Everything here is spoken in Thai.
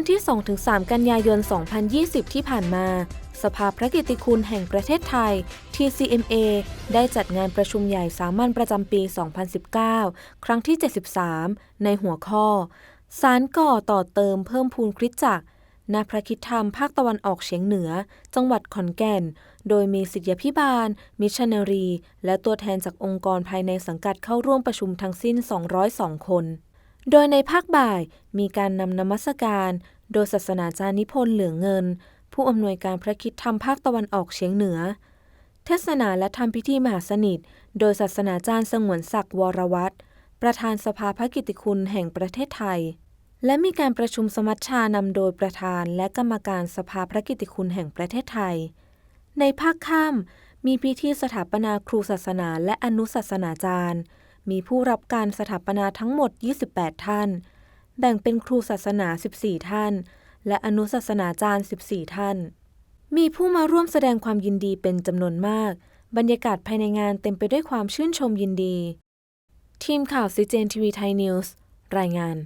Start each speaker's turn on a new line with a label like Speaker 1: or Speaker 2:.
Speaker 1: ันที่ 2-3 กันยายน 2020 ที่ผ่านมา สภาพระกิติคุณแห่งประเทศไทย TCMA ได้จัดงานประชุมใหญ่สามัญประจำปี 2019 ครั้งที่ 73 ในหัวข้อ สารก่อต่อเติมเพิ่มพูนคริสจักรณพระคิดธรรมภาคตะวันออกเฉียงเหนือ จังหวัดขอนแก่น โดยมีศิษยพิบาล มิชชันนารี และตัวแทนจากองค์กรภายในสังกัดเข้าร่วมประชุมทั้งสิ้น 202 คน โดยในภาคบ่ายมีการนำนมัสการ โดยศาสนาจารย์นิพนธ์เหลืองเงิน ผู้อำนวยการพระคิดธรรมภาคตะวันออกเฉียงเหนือ เทศนาและทำพิธีมหาสนิท โดยศาสนาจารย์สงวนศักดิ์วรวัตรประธานสภาพระกิติคุณแห่งประเทศไทย และมีการประชุมสมัชชานำโดยประธานและกรรมการสภาพระกิตติคุณแห่งประเทศไทย ในภาคค่ำมีพิธีสถาปนาครูศาสนาและอนุศาสนาจารย์ มีผู้รับการสถาปนาทั้งหมด 28 ท่าน แบ่งเป็นครูศาสนา 14 ท่าน และอนุศาสนาจารย์ 14 ท่าน มีผู้มาร่วมแสดงความยินดีเป็นจำนวนมาก บรรยากาศภายในงานเต็มไปด้วยความชื่นชมยินดี ทีมข่าวซีเจนทีวีไทยนิวส์รายงาน